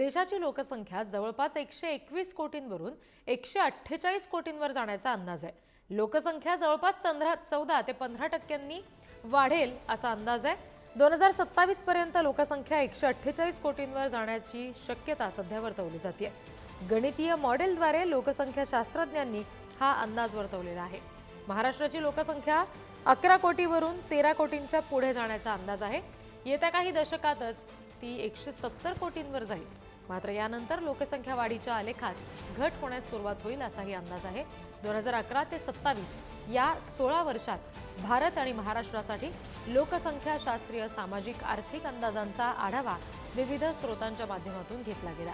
देशाची लोकसंख्या जवळपास एकशे एकवीस कोटींवरून एकशे अठ्ठेचाळीस कोटींवर जाण्याचा अंदाज आहे. लोकसंख्या जवळपास पंधरा चौदा ते पंधरा टक्क्यांनी वाढेल असा अंदाज आहे. दोन हजार सत्तावीस पर्यंत लोकसंख्या एकशे अठ्ठेचाळीस कोटींवर जाण्याची शक्यता सध्या वर्तवली जाते. गणितीय मॉडेलद्वारे लोकसंख्या शास्त्रज्ञांनी हा अंदाज वर्तवलेला आहे. महाराष्ट्राची लोकसंख्या अकरा कोटीवरून तेरा कोटींच्या पुढे जाण्याचा अंदाज आहे. येत्या काही दशकातच ती एकशे सत्तर कोटींवर जाईल. मात्र यानंतर लोकसंख्या वाढीच्या आलेखात घट होण्यास सुरुवात होईल असाही अंदाज आहे. दोन हजार अकरा ते सत्तावीस या सोळा वर्षात भारत आणि महाराष्ट्रासाठी लोकसंख्या शास्त्रीय सामाजिक आर्थिक अंदाजांचा आढावा विविध स्रोतांच्या माध्यमातून घेतला गेला.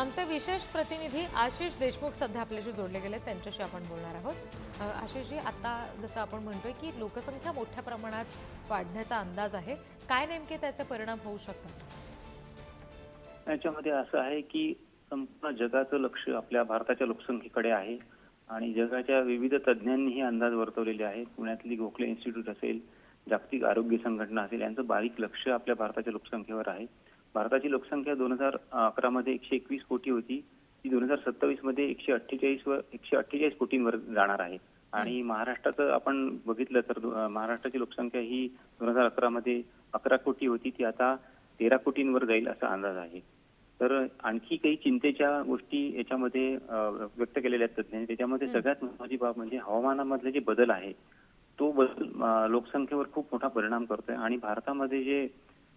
आमचे विशेष प्रतिनिधी आशिष देशमुख सध्या आपल्याशी जोडले गेले त्यांच्याशी आपण बोलणार आहोत. आशिषजी आता जसं आपण म्हणतोय की लोकसंख्या मोठ्या प्रमाणात वाढण्याचा अंदाज आहे. काय नेमके त्याचे परिणाम होऊ शकतात? त्याच्यामध्ये असं आहे की संपूर्ण जगाचं लक्ष आपल्या भारताच्या लोकसंख्येकडे आहे आणि जगाच्या विविध तज्ज्ञांनी हे अंदाज वर्तवलेले आहेत. पुण्यातली गोखले इन्स्टिट्यूट असेल जागतिक आरोग्य संघटना असेल यांचं बारीक लक्ष आपल्या भारताच्या लोकसंख्येवर आहे. भारताची लोकसंख्या दोन हजार अकरा मध्ये एकशे एकवीस कोटी होती. ती दोन हजार सत्तावीसमध्ये एकशे अठ्ठेचाळीस वर एकशे अठ्ठेचाळीस कोटींवर जाणार आहे. आणि महाराष्ट्राचं आपण बघितलं तर महाराष्ट्राची लोकसंख्या ही दोन हजार अकरा मध्ये अकरा कोटी होती. ती आता तेरा कोटींवर जाईल असा अंदाज आहे. तर आणखी काही चिंतेच्या गोष्टी याच्यामध्ये व्यक्त केलेल्या आहेत तज्ज्ञांनी. त्याच्यामध्ये. सगळ्यात महत्वाची बाब म्हणजे हवामानामधले जे बदल आहे तो बदल लोकसंख्येवर खूप मोठा परिणाम करतोय. आणि भारतामध्ये जे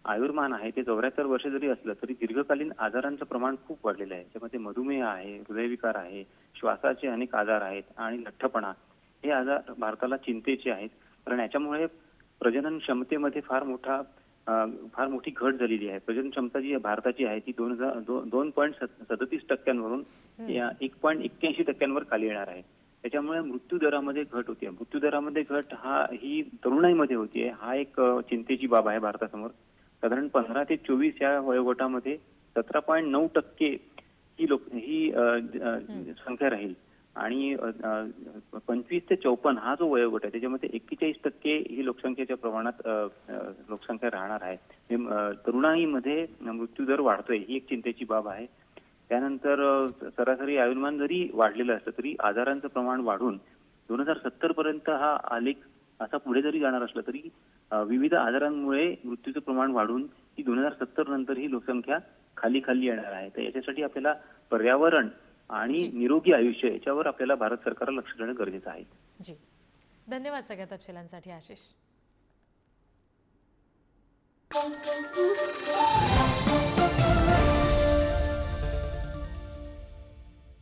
आयुर्मान आहे ते चौऱ्याहत्तर वर्ष जरी असलं तरी दीर्घकालीन आजारांचं प्रमाण खूप वाढलेलं आहे. त्यामध्ये मधुमेह आहे हृदयविकार आहे श्वासाचे अनेक आजार आहेत आणि लठ्ठपणा हे आजार भारताला चिंतेचे आहेत. कारण याच्यामुळे प्रजनन क्षमतेमध्ये फार मोठा फार मोठी घट झालेली आहे. प्रजनन क्षमता जी भारताची आहे ती दोन हजार दोन पॉईंट सदतीस टक्क्यांवरून या एक पॉईंट एक्क्याऐंशी टक्क्यांवर खाली येणार आहे. त्याच्यामुळे मृत्यू दरामध्ये घट होती मृत्यू दरामध्ये घट हा ही तरुणाईमध्ये होतीये. हा एक चिंतेची बाब आहे भारतासमोर. साधारण पंधरा ते चोवीस या वयोगटामध्ये सतरा पॉईंट नऊ टक्के ही लोक ही संख्या राहील. आणि पंचवीस ते चौपन्न हा जो वयोगट आहे त्याच्यामध्ये एक्केचाळीस टक्के ही लोकसंख्येच्या प्रमाणात लोकसंख्या राहणार आहे. तरुणाईमध्ये मृत्यूदर वाढतोय ही एक चिंतेची बाब आहे. त्यानंतर सरासरी आयुर्मान जरी वाढलेलं असलं तरी आजारांचं प्रमाण वाढून दोन हजार सत्तर पर्यंत हा आलेख असा पुढे जरी जाणार असला तरी विविध आजारांमुळे मृत्यूचं प्रमाण वाढून ही दोन हजार सत्तर नंतर ही लोकसंख्या खाली खाली येणार आहे. तर याच्यासाठी आपल्याला पर्यावरण आणि निरोगी आयुष्य याच्यावर आपल्याला भारत सरकारला लक्ष देणं गरजेचं आहे. जी. धन्यवाद सगळ्या तपशिलांसाठी आशिष.